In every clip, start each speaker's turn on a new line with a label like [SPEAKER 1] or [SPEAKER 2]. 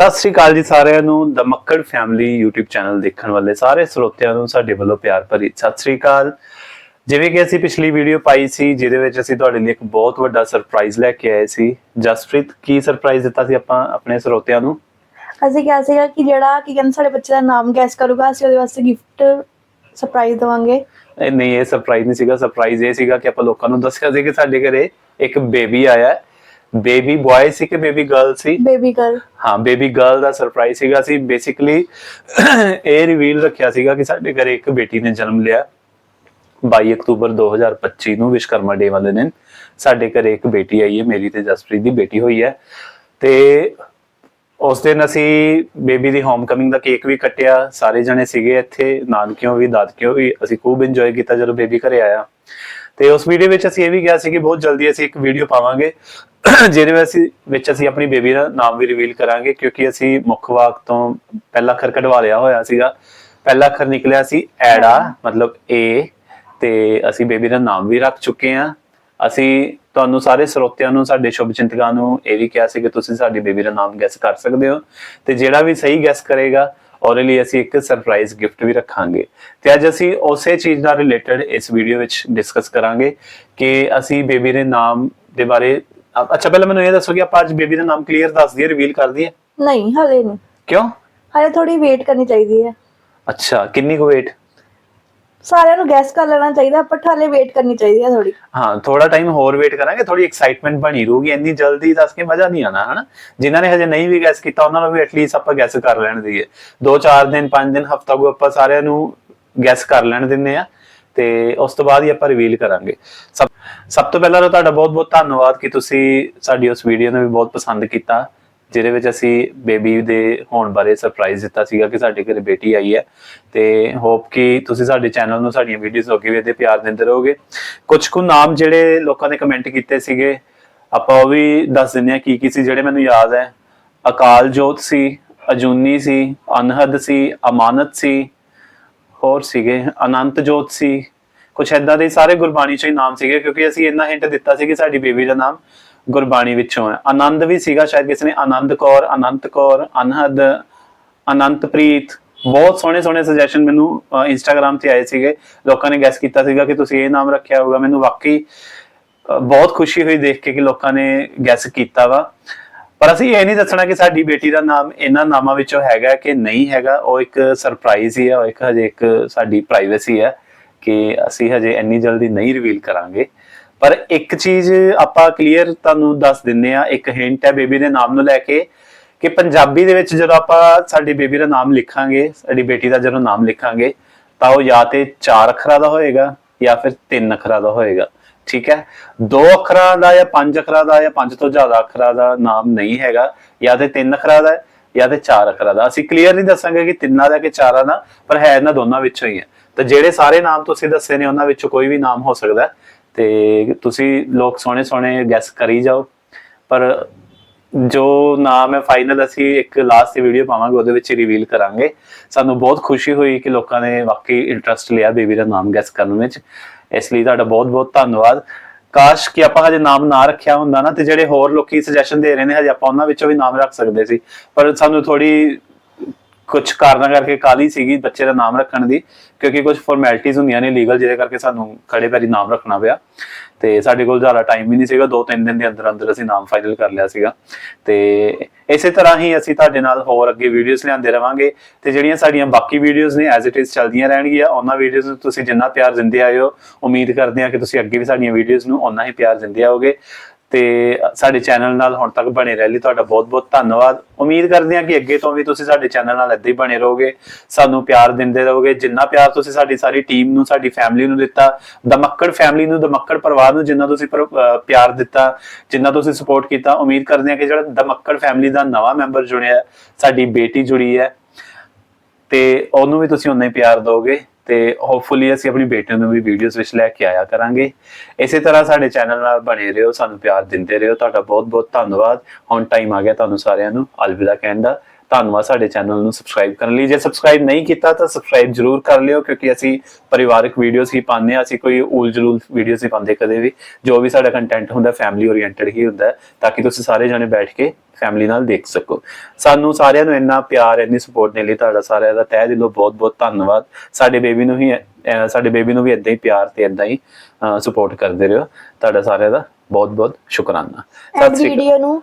[SPEAKER 1] ਸਤਿ ਸ੍ਰੀ ਅਕਾਲ ਜੀ ਸਾਰਿਆਂ ਨੂੰ। The Makkar family YouTube channel ਦੇਖਣ ਵਾਲੇ ਸਾਰੇ ਸਰੋਤਿਆਂ ਨੂੰ ਸਾਡੇ ਵੱਲੋਂ ਪਿਆਰ ਭਰੀ ਸਤਿ ਸ੍ਰੀ ਅਕਾਲ। ਜਿਵੇਂ ਕਿ ਅਸੀਂ ਪਿਛਲੀ ਵੀਡੀਓ ਪਾਈ ਸੀ ਜਿਹਦੇ ਵਿੱਚ ਅਸੀਂ ਤੁਹਾਡੇ ਲਈ ਇੱਕ ਬਹੁਤ ਵੱਡਾ ਸਰਪ੍ਰਾਈਜ਼ ਲੈ ਕੇ ਆਏ ਸੀ। ਜਸਪ੍ਰੀਤ ਕੀ ਸਰਪ੍ਰਾਈਜ਼ ਦਿੱਤਾ ਸੀ ਆਪਾਂ ਆਪਣੇ ਸਰੋਤਿਆਂ ਨੂੰ?
[SPEAKER 2] ਅਸੀਂ ਕਿਹਾ ਸੀਗਾ ਕਿ ਜਿਹੜਾ ਕੀ ਕਹਿੰਦੇ ਸਾਡੇ ਬੱਚੇ ਦਾ ਨਾਮ ਗੈਸ ਕਰੂਗਾ ਅਸੀਂ ਉਹਦੇ ਵਾਸਤੇ ਗਿਫਟ ਸਰਪ੍ਰਾਈਜ਼ ਦਵਾਂਗੇ।
[SPEAKER 1] ਨਹੀਂ ਇਹ ਸਰਪ੍ਰਾਈਜ਼ ਨਹੀਂ ਸੀਗਾ। ਸਰਪ੍ਰਾਈਜ਼ ਇਹ ਸੀਗਾ ਕਿ ਆਪਾਂ ਲੋਕਾਂ ਨੂੰ ਦੱਸਿਆ ਸੀ ਕਿ ਸਾਡੇ ਘਰੇ ਇੱਕ ਬੇਬੀ ਆਇਆ ਹੈ। ਬੇਬੀ ਬॉय ਸੀ ਕਿ ਬੇਬੀ ਗਰਲ ਸੀ?
[SPEAKER 2] Baby girl.
[SPEAKER 1] ਹਾਂ ਬੇਬੀ ਗਰਲ ਦਾ ਸਰਪ੍ਰਾਈਜ਼ ਸੀਗਾ ਸੀ। ਬੇਸਿਕਲੀ ਇਹ ਰਿਵੀਲ ਰੱਖਿਆ ਸੀਗਾ ਕਿ ਸਾਡੇ ਘਰੇ ਇੱਕ ਬੇਟੀ ਨੇ ਜਨਮ ਲਿਆ। 22 ਅਕਤੂਬਰ 2025 ਨੂੰ ਵਿਸ਼ਕਰਮਾ ਡੇ ਵਾਲੇ ਦਿਨ ਸਾਡੇ ਘਰੇ ਇੱਕ ਬੇਟੀ ਆਈ ਹੈ। ਮੇਰੀ ਤੇ ਜਸਪ੍ਰੀਤ ਦੀ ਬੇਟੀ ਹੋਈ ਹੈ। ਤੇ ਉਸ ਦਿਨ ਅਸੀਂ ਬੇਬੀ ਦੀ ਹੋਮਕਮਿੰਗ ਦਾ ਕੇਕ ਵੀ ਕੱਟਿਆ। ਸਾਰੇ ਜਣੇ ਸੀਗੇ ਇੱਥੇ। ਨਾਨਕਿਓਂ ਵੀ ਦਾਦਕਿਓਂ ਵੀ ਅਸੀਂ ਖੂਬ ਇੰਜੋਏ ਕੀਤਾ ਜਦੋਂ ਬੇਬੀ ਘਰੇ ਆਇਆ। ਤੇ ਉਸ ਵੀਡੀਓ ਵਿੱਚ ਅਸੀਂ ਇਹ ਵੀ ਕਿਹਾ ਸੀ ਕਿ ਬਹੁਤ ਜਲਦੀ ਅਸੀਂ ਇੱਕ ਵੀਡੀਓ ਪਾਵਾਂਗੇ। ਜਿਹਦੇ ਵਿੱਚ ਅਸੀਂ ਵਿੱਚ ਅਸੀਂ ਆਪਣੀ ਬੇਬੀ ਦਾ ਨਾਮ ਵੀ ਰਿਵੀਲ ਕਰਾਂਗੇ ਕਿਉਂਕਿ ਅਸੀਂ ਮੁੱਖ ਵਾਕ ਤੋਂ ਪਹਿਲਾ ਅੱਖਰ ਕਢਵਾ ਲਿਆ ਹੋਇਆ ਸੀਗਾ। ਪਹਿਲਾ ਅੱਖਰ ਨਿਕਲਿਆ ਸੀ ਐੜਾ ਮਤਲਬ ਏ ਤੇ ਅਸੀਂ ਬੇਬੀ ਦਾ ਨਾਮ ਵੀ ਰੱਖ ਚੁੱਕੇ ਹਾਂ। ਅਸੀਂ ਤੁਹਾਨੂੰ ਸਾਰੇ ਸਰੋਤਿਆਂ ਨੂੰ ਸਾਡੇ ਸ਼ੁਭ ਚਿੰਤਕਾਂ ਨੂੰ ਇਹ ਵੀ ਕਿਹਾ ਸੀ ਕਿ ਤੁਸੀਂ ਸਾਡੀ ਬੇਬੀ ਦਾ ਨਾਮ ਗੈਸ ਕਰ ਸਕਦੇ ਹੋ। ਤੇ ਜਿਹੜਾ ਵੀ ਸਹੀ ਗੈਸ ਕਰੇਗਾ ਉਹਦੇ ਲਈ ਅਸੀਂ ਇੱਕ ਸਰਪ੍ਰਾਈਜ਼ ਗਿਫਟ ਵੀ ਰੱਖਾਂਗੇ। ਤੇ ਅੱਜ ਅਸੀਂ ਉਸੇ ਚੀਜ਼ ਨਾਲ ਰਿਲੇਟਡ ਇਸ ਵੀਡੀਓ ਵਿੱਚ ਡਿਸਕਸ ਕਰਾਂਗੇ ਕਿ ਅਸੀਂ ਬੇਬੀ ਦੇ ਨਾਮ ਦੇ ਬਾਰੇ ਅੱਛਾ ਪਹਿਲਾਂ ਮੈਨੂੰ ਇਹ ਦੱਸੋ ਕਿ ਆਪਾਂ ਅੱਜ ਬੇਬੀ ਦਾ ਨਾਮ ਕਲੀਅਰ ਦੱਸ ਦਈਏ ਰਿਵੀਲ ਕਰ ਦਈਏ।
[SPEAKER 2] ਨਹੀਂ ਹਲੇ ਨਹੀਂ।
[SPEAKER 1] ਕਿਉਂ?
[SPEAKER 2] ਹਲੇ ਥੋੜੀ ਵੇਟ ਕਰਨੀ ਚਾਹੀਦੀ ਹੈ।
[SPEAKER 1] ਅੱਛਾ ਕਿੰਨੀ ਕੁ ਵੇਟ
[SPEAKER 2] ਸਾਰਿਆਂ ਨੂੰ ਗੈਸ ਕਰ ਲੈਣਾ ਚਾਹੀਦਾ ਬਟ ਹਲੇ ਵੇਟ ਕਰਨੀ ਚਾਹੀਦੀ ਹੈ ਥੋੜੀ
[SPEAKER 1] ਹਾਂ ਥੋੜਾ ਟਾਈਮ ਹੋਰ ਵੇਟ ਕਰਾਂਗੇ ਥੋੜੀ ਐਕਸਾਈਟਮੈਂਟ ਬਣੀ ਰਹੂਗੀ, ਇੰਨੀ ਜਲਦੀ ਦੱਸ ਕੇ ਮਜ਼ਾ ਨਹੀਂ ਆਣਾ ਹਨਾ? ਜਿਨ੍ਹਾਂ ਨੇ ਹਜੇ ਨਹੀਂ ਵੀ ਗੈਸ ਕੀਤਾ, ਉਹਨਾਂ ਨੂੰ ਵੀ ਐਟਲੀਸਟ ਆਪਾਂ ਗੈਸ ਕਰ ਲੈਣ ਦਈਏ 2-4 ਦਿਨ 5 ਦਿਨ, ਹਫਤਾ ਕੋ ਆਪਾਂ ਸਾਰਿਆਂ ਨੂੰ ਗੈਸ ਕਰ ਲੈਣ ਦਿੰਨੇ ਆ, ਤੇ ਉਸ ਤੋਂ ਬਾਅਦ ਹੀ ਆਪਾਂ ਰਿਵੀਲ ਕਰਾਂਗੇ। ਸਭ ਸਭ ਤੋਂ ਪਹਿਲਾਂ ਤਾਂ ਤੁਹਾਡਾ ਬਹੁਤ-ਬਹੁਤ ਧੰਨਵਾਦ ਕਿ ਤੁਸੀਂ ਸਾਡੀ ਉਸ ਵੀਡੀਓ ਨੂੰ ਵੀ ਬਹੁਤ ਪਸੰਦ ਕੀਤਾ। ਜਿਹਦੇ ਵਿੱਚ ਅਸੀਂ ਬੇਬੀ ਦੇ ਹੋਣ ਬਾਰੇ ਸਰਪ੍ਰਾਈਜ਼ ਦਿੱਤਾ ਸੀਗਾ ਕਿ ਸਾਡੇ ਘਰੇ ਬੇਟੀ ਆਈ ਹੈ ਤੇ ਹੋਪ ਕਿ ਤੁਸੀਂ ਸਾਡੇ ਚੈਨਲ ਨੂੰ ਸਾਡੀਆਂ ਵੀਡੀਓਜ਼ ਅੱਗੇ ਵੀ ਇਹਦੇ ਪਿਆਰ ਦਿੰਦੇ ਰਹੋਗੇ। ਕੁਝ ਕੁ ਨਾਮ ਜਿਹੜੇ ਲੋਕਾਂ ਨੇ ਕਮੈਂਟ ਕੀਤੇ ਸੀਗੇ, ਆਪਾਂ ਉਹ ਵੀ ਦੱਸ ਦਿੰਦੇ ਆ ਕੀ ਕੀ ਸੀ ਜਿਹੜੇ ਮੈਨੂੰ ਯਾਦ ਹੈ। ਅਕਾਲ ਜੋਤ ਸੀ, ਅਜੂਨੀ ਸੀ, ਅਨਹਦ ਸੀ, ਅਮਾਨਤ ਸੀ, ਹੋਰ ਸੀਗੇ ਅਨੰਤ ਜੋਤ ਸੀ। ਕੁਛ ਏਦਾਂ ਦੇ ਸਾਰੇ ਗੁਰਬਾਣੀ ਚੋਂ ਹੀ ਨਾਮ ਸੀਗੇ ਕਿਉਂਕਿ ਅਸੀਂ ਇੰਨਾ ਹਿੰਟ ਦਿੱਤਾ ਸੀ ਕਿ ਸਾਡੀ ਬੇਬੀ ਦਾ ਨਾਮ ਗੁਰਬਾਣੀ ਵਿੱਚੋਂ ਹੈ। ਆਨੰਦ ਵੀ ਸੀਗਾ, ਸ਼ਾਇਦ ਕਿਸੇ ਨੇ ਆਨੰਦ ਕੌਰ, ਅਨੰਤ ਕੌਰ, ਅਨਹਦ ਅਨੰਤਪ੍ਰੀਤ ਬਹੁਤ ਸੋਹਣੇ ਸੋਹਣੇ ਸੁਜੈਸ਼ਨ ਮੈਨੂੰ ਇੰਸਟਾਗ੍ਰam ਤੇ ਆਏ ਸੀਗੇ। ਲੋਕਾਂ ਨੇ ਗੈਸ ਕੀਤਾ ਸੀਗਾ ਕਿ ਤੁਸੀਂ ਇਹ ਨਾਮ ਰੱਖਿਆ ਹੋਊਗਾ। ਮੈਨੂੰ ਵਾਕਈ ਬਹੁਤ ਖੁਸ਼ੀ ਹੋਈ ਦੇਖ ਕੇ ਕਿ ਲੋਕਾਂ ਨੇ ਗੈਸ ਕੀਤਾ ਵਾ। ਪਰ ਅਸੀਂ ਇਹ ਨਹੀਂ ਦੱਸਣਾ ਕਿ ਸਾਡੀ ਬੇਟੀ ਦਾ ਨਾਮ ਇਹਨਾਂ ਨਾਮਾਂ ਵਿੱਚੋਂ ਹੈਗਾ ਕਿ ਨਹੀਂ ਹੈਗਾ। ਉਹ ਇੱਕ ਸਰਪ੍ਰਾਈਜ਼ ਹੀ ਹੈ ਉਹ ਇੱਕ ਹਜੇ ਇੱਕ ਸਾਡੀ ਪ੍ਰਾਈਵੇਸੀ ਹੈ ਕਿ ਅਸੀਂ ਹਜੇ ਇੰਨੀ ਜਲਦੀ ਨਹੀਂ ਰਿਵੀਲ ਕਰਾਂਗੇ। ਪਰ ਇੱਕ ਚੀਜ਼ ਆਪਾਂ ਕਲੀਅਰ ਤੁਹਾਨੂੰ ਦੱਸ ਦਿੰਨੇ ਆ ਇੱਕ ਹਿੰਟ ਹੈ ਬੇਬੀ ਦੇ ਨਾਮ ਨੂੰ ਲੈ ਕੇ ਕਿ ਪੰਜਾਬੀ ਦੇ ਵਿੱਚ ਜਦੋਂ ਆਪਾਂ ਸਾਡੀ ਬੇਬੀ ਦਾ ਨਾਮ ਲਿਖਾਂਗੇ, ਸਾਡੀ ਬੇਟੀ ਦਾ ਜਦੋਂ ਨਾਮ ਲਿਖਾਂਗੇ, ਤਾਂ ਉਹ ਜਾਂ ਤੇ ਚਾਰ ਅੱਖਰਾਂ ਦਾ ਹੋਏਗਾ ਜਾਂ ਫਿਰ ਤਿੰਨ ਅੱਖਰਾਂ ਦਾ ਹੋਏਗਾ, ਠੀਕ ਹੈ? ਦੋ ਅੱਖਰਾਂ ਦਾ ਜਾਂ ਪੰਜ ਅੱਖਰਾਂ ਦਾ ਜਾਂ ਪੰਜ ਤੋਂ ਜ਼ਿਆਦਾ ਅੱਖਰਾਂ ਦਾ ਨਾਮ ਨਹੀਂ ਹੈਗਾ, ਜਾਂ ਤੇ ਤਿੰਨ ਅੱਖਰਾਂ ਦਾ ਜਾਂ ਤੇ ਚਾਰ ਅੱਖਰਾਂ ਦਾ। ਅਸੀਂ ਕਲੀਅਰ ਨਹੀਂ ਦੱਸਾਂਗੇ ਕਿ ਤਿੰਨਾਂ ਦਾ ਕਿ ਚਾਰਾਂ ਦਾ, ਪਰ ਹੈ ਇਹਨਾਂ ਦੋਨਾਂ ਵਿੱਚੋਂ ਹੀ ਹੈ। ਤਾਂ ਜਿਹੜੇ ਸਾਰੇ ਨਾਮ ਤੁਸੀਂ ਦੱਸੇ ਨੇ, ਉਹਨਾਂ ਵਿੱਚੋਂ ਕੋਈ ਵੀ ਨਾਮ ਹੋ ਸਕਦਾ ਤੇ ਤੁਸੀਂ ਲੋਕ ਸੋਹਣੇ ਸੋਹਣੇ ਗੈਸ ਕਰੀ ਜਾਓ। ਪਰ ਜੋ ਨਾਮ ਹੈ ਫਾਈਨਲ ਅਸੀਂ ਇੱਕ ਲਾਸਟ ਦੀ ਵੀਡੀਓ ਪਾਵਾਂਗੇ, ਉਹਦੇ ਵਿੱਚ ਰਿਵੀਲ ਕਰਾਂਗੇ। ਸਾਨੂੰ ਬਹੁਤ ਖੁਸ਼ੀ ਹੋਈ ਕਿ ਲੋਕਾਂ ਨੇ ਵਾਕਈ ਇੰਟਰਸਟ ਲਿਆ ਬੇਬੀ ਦਾ ਨਾਮ ਗੈਸ ਕਰਨ ਵਿੱਚ। ਇਸ ਲਈ ਤੁਹਾਡਾ ਬਹੁਤ ਬਹੁਤ ਧੰਨਵਾਦ। ਕਾਸ਼ ਕਿ ਆਪਾਂ ਹਜੇ ਨਾਮ ਨਾ ਰੱਖਿਆ ਹੁੰਦਾ ਨਾ, ਤੇ ਜਿਹੜੇ ਹੋਰ ਲੋਕੀ ਸੁਜੈਸ਼ਨ ਦੇ ਰਹੇ ਨੇ, ਹਜੇ ਆਪਾਂ ਉਹਨਾਂ ਵਿੱਚੋਂ ਵੀ ਨਾਮ ਰੱਖ ਸਕਦੇ ਸੀ। ਪਰ ਸਾਨੂੰ ਥੋੜੀ ਕੁਝ ਕਾਰਨਾਂ ਕਰਕੇ ਕਾਲੀ ਸੀਗੀ ਬੱਚੇ ਦਾ ਨਾਮ ਰੱਖਣ ਦੀ, ਕਿਉਂਕਿ ਕੁਝ ਫਾਰਮੈਲਿਟੀਆਂ ਹੁੰਦੀਆਂ ਨੇ ਲੀਗਲ ਜਿਹਦੇ ਕਰਕੇ ਸਾਨੂੰ ਖੜੇ ਪੈਰੀ ਨਾਮ ਰੱਖਣਾ ਪਿਆ। ਤੇ ਸਾਡੇ ਕੋਲ ਜ਼ਿਆਦਾ ਟਾਈਮ ਵੀ ਨਹੀਂ ਸੀਗਾ, ਦੋ ਤਿੰਨ ਦਿਨ ਦੇ ਅੰਦਰ ਅੰਦਰ ਅਸੀਂ ਨਾਮ ਫਾਈਨਲ ਕਰ ਲਿਆ ਸੀਗਾ। ਤੇ ਇਸੇ ਤਰ੍ਹਾਂ ਹੀ ਅਸੀਂ ਤੁਹਾਡੇ ਨਾਲ ਹੋਰ ਅੱਗੇ ਵੀਡੀਓਜ਼ ਲਿਆਂਦੇ ਰਵਾਂਗੇ। ਤੇ ਜਿਹੜੀਆਂ ਸਾਡੀਆਂ ਬਾਕੀ ਵੀਡੀਓਜ਼ ਨੇ ਐਜ਼ ਇਟ ਇਜ਼ ਚੱਲਦੀਆਂ ਰਹਿਣਗੀਆਂ, ਉਹਨਾਂ ਵੀਡੀਓਜ਼ ਨੂੰ ਤੁਸੀਂ ਜਿੰਨਾ ਪਿਆਰ ਦਿੰਦੇ ਆਏ ਹੋ, ਉਮੀਦ ਕਰਦੇ ਹਾਂ ਕਿ ਤੁਸੀਂ ਅੱਗੇ ਵੀ ਸਾਡੀਆਂ ਵੀਡੀਓਜ਼ ਨੂੰ ਓਨਾ ਹੀ ਪਿਆਰ ਦਿੰਦੇ ਆਓਗੇ। ਤੇ ਸਾਡੇ ਚੈਨਲ ਨਾਲ ਹੁਣ ਤੱਕ ਬਣੇ ਰਹਿ ਲਈ। ਤੁਹਾਡਾ ਬਹੁਤ-ਬਹੁਤ ਧੰਨਵਾਦ। ਉਮੀਦ ਕਰਦੇ ਹਾਂ ਕਿ ਅੱਗੇ ਤੋਂ ਵੀ ਤੁਸੀਂ ਸਾਡੇ ਚੈਨਲ ਨਾਲ ਇੱਦਾਂ ਹੀ ਬਣੇ ਰਹੋਗੇ। ਸਾਨੂੰ ਪਿਆਰ ਦਿੰਦੇ ਰਹੋਗੇ। ਜਿੰਨਾ ਪਿਆਰ ਤੁਸੀਂ ਸਾਡੀ ਸਾਰੀ ਟੀਮ ਨੂੰ, ਸਾਡੀ ਫੈਮਿਲੀ ਨੂੰ ਦਿੱਤਾ, ਦਮੱਕੜ ਫੈਮਿਲੀ ਨੂੰ, ਦਮੱਕੜ ਪਰਿਵਾਰ ਨੂੰ ਜਿੰਨਾ ਤੁਸੀਂ ਪਿਆਰ ਦਿੱਤਾ, ਜਿੰਨਾ ਤੁਸੀਂ ਸਪੋਰਟ ਕੀਤਾ, ਉਮੀਦ ਕਰਦੇ ਹਾਂ ਕਿ ਜਿਹੜਾ ਦਮੱਕੜ ਫੈਮਿਲੀ ਦਾ ਨਵਾਂ ਮੈਂਬਰ ਜੁੜਿਆ ਸਾਡੀ ਬੇਟੀ ਜੁੜੀ ਹੈ, ਤੇ ਉਹਨੂੰ ਵੀ ਤੁਸੀਂ ਉਨਾ ਹੀ ਪਿਆਰ ਦਿਓਗੇ। ਤੇ ਹੋਪਫੁਲੀ ਅਸੀਂ ਆਪਣੀ ਬੇਟੀਆਂ ਨੂੰ ਵੀ ਵੀਡੀਓਜ਼ ਵਿੱਚ ਲੈ ਕੇ ਆਇਆ ਕਰਾਂਗੇ। ਇਸੇ ਤਰ੍ਹਾਂ ਸਾਡੇ ਚੈਨਲ ਨਾਲ ਬਣੇ ਰਹੋ, ਸਾਨੂੰ ਪਿਆਰ ਦਿੰਦੇ ਰਹੋ। ਤੁਹਾਡਾ ਬਹੁਤ ਬਹੁਤ ਧੰਨਵਾਦ। ਹੁਣ ਟਾਈਮ ਆ ਗਿਆ ਤੁਹਾਨੂੰ ਸਾਰਿਆਂ ਨੂੰ। ਅਲਵਿਦਾ ਕਹਿਣ ਦਾ। ਧੰਨਵਾਦ ਸਾਡੇ ਚੈਨਲ ਨੂੰ ਸਬਸਕ੍ਰਾਈਬ ਕਰਨ ਲਈ। ਜੇ ਸਬਸਕ੍ਰਾਈਬ ਨਹੀਂ ਕੀਤਾ ਤਾਂ ਸਬਸਕ੍ਰਾਈਬ ਜ਼ਰੂਰ ਕਰ ਲਿਓ ਕਿਉਂਕਿ ਅਸੀਂ ਪਰਿਵਾਰਕ ਵੀਡੀਓਜ਼ ਹੀ ਪਾਉਂਦੇ ਹਾਂ। ਅਸੀਂ ਕੋਈ ਉਲ ਜਲੂਲ ਵੀਡੀਓਜ਼ ਨਹੀਂ ਪਾਉਂਦੇ ਕਦੇ ਵੀ। ਜੋ ਵੀ ਸਾਡਾ ਕੰਟੈਂਟ ਹੁੰਦਾ ਫੈਮਿਲੀ ਓਰੀਐਂਟਡ ਹੀ ਹੁੰਦਾ ਤਾਂ ਕਿ ਤੁਸੀਂ ਸਾਰੇ ਜਣੇ ਬੈਠ ਕੇ ਫੈਮਿਲੀ ਨਾਲ ਦੇਖ ਸਕੋ। ਸਾਨੂੰ ਸਾਰਿਆਂ ਨੂੰ ਇੰਨਾ ਪਿਆਰ ਇੰਨੀ ਸਪੋਰਟ ਦੇ ਲਈ ਤੁਹਾਡਾ ਸਾਰਿਆਂ ਦਾ ਤਹਿ ਦਿਲੋਂ ਬਹੁਤ-ਬਹੁਤ ਧੰਨਵਾਦ। ਸਾਡੇ ਬੇਬੀ ਨੂੰ ਹੀ ਸਾਡੇ ਬੇਬੀ ਨੂੰ ਵੀ ਇਦਾਂ ਹੀ ਪਿਆਰ ਤੇ ਇਦਾਂ ਹੀ ਸਪੋਰਟ ਕਰਦੇ ਰਹੋ। ਤੁਹਾਡਾ ਸਾਰਿਆਂ ਦਾ ਬਹੁਤ-ਬਹੁਤ ਸ਼ੁਕਰਾਨਾ। ਸਤਿ ਸ਼੍ਰੀ ਅਕਾਲ।
[SPEAKER 2] ਵੀਡੀਓ ਨੂੰ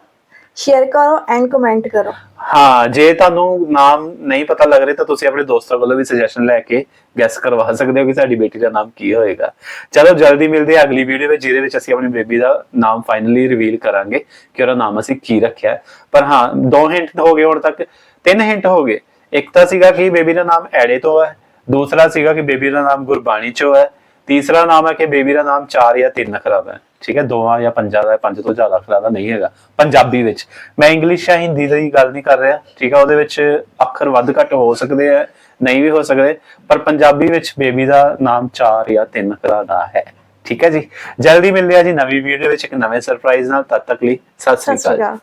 [SPEAKER 2] ਸ਼ੇਅਰ ਕਰੋ ਐਂਡ ਕਮੈਂਟ ਕਰੋ।
[SPEAKER 1] ਹਾਂ, ਜੇ ਤੁਹਾਨੂੰ ਨਾਮ ਨਹੀਂ ਪਤਾ ਲੱਗ ਰਿਹਾ ਤਾਂ ਤੁਸੀਂ ਆਪਣੇ ਦੋਸਤਾਂ ਵੱਲੋਂ ਵੀ ਸੁਜੈਸ਼ਨ ਲੈ ਕੇ ਗੈਸ ਕਰਵਾ ਸਕਦੇ ਹੋ ਕਿ ਸਾਡੀ ਬੇਟੀ ਦਾ ਨਾਮ ਕੀ ਹੋਏਗਾ। ਚਲੋ, ਜਲਦੀ ਮਿਲਦੇ ਹਾਂ ਅਗਲੀ ਵੀਡੀਓ ਵਿੱਚ, ਜਿਹਦੇ ਵਿੱਚ ਅਸੀਂ ਆਪਣੀ ਬੇਬੀ ਦਾ ਨਾਮ ਫਾਈਨਲੀ ਰਿਵੀਲ ਕਰਾਂਗੇ ਕਿ ਉਹਦਾ ਨਾਮ ਅਸੀਂ ਕੀ ਰੱਖਿਆ ਪਰ ਹਾਂ, ਦੋ ਹਿੰਟ ਹੋ ਗਏ ਹੁਣ ਤੱਕ। ਤਿੰਨ ਹਿੰਟ ਹੋ ਗਏ। ਇੱਕ ਤਾਂ ਸੀਗਾ ਕਿ ਬੇਬੀ ਦਾ ਨਾਮ ਐੜੇ ਤੋਂ ਹੈ। ਦੂਸਰਾ ਸੀਗਾ ਕਿ ਬੇਬੀ ਦਾ ਨਾਮ ਗੁਰਬਾਣੀ ਚੋਂ ਹੈ। ਤੀਸਰਾ ਨਾਮ ਹੈ ਕਿ ਬੇਬੀ ਦਾ ਨਾਮ ਚਾਰ ਜਾਂ ਤਿੰਨ ਅਖਰਾਂ ਹੈ। ਠੀਕ ਹੈ, ਦੋਵਾਂ ਜਾਂ ਪੰਜਾਂ ਦਾ, ਪੰਜ ਤੋਂ ਜ਼ਿਆਦਾ ਅਖਰਾਂ ਦਾ ਨਹੀਂ ਹੈਗਾ, ਪੰਜਾਬੀ ਵਿੱਚ। ਮੈਂ ਇੰਗਲਿਸ਼ ਜਾਂ ਹਿੰਦੀ ਦੀ ਗੱਲ ਨਹੀਂ ਕਰ ਰਿਹਾ, ਠੀਕ ਹੈ, ਉਹਦੇ ਵਿੱਚ ਅੱਖਰ ਵੱਧ ਘੱਟ ਹੋ ਸਕਦੇ ਆ ਨਹੀਂ ਵੀ ਹੋ ਸਕਦੇ, ਪਰ ਪੰਜਾਬੀ ਵਿੱਚ ਬੇਬੀ ਦਾ ਨਾਮ ਚਾਰ ਜਾਂ ਤਿੰਨ ਅਖਰਾਂ ਦਾ ਹੈ। ਠੀਕ ਹੈ ਜੀ, ਜਲਦੀ ਮਿਲਦੇ ਆ ਜੀ ਨਵੀਂ ਵੀਡੀਓ ਵਿੱਚ ਇੱਕ ਨਵੇਂ ਸਰਪ੍ਰਾਈਜ਼ ਨਾਲ, ਤਦ ਤੱਕ ਲਈ ਸਤਿ ਸ੍ਰੀ
[SPEAKER 2] ਅਕਾਲ।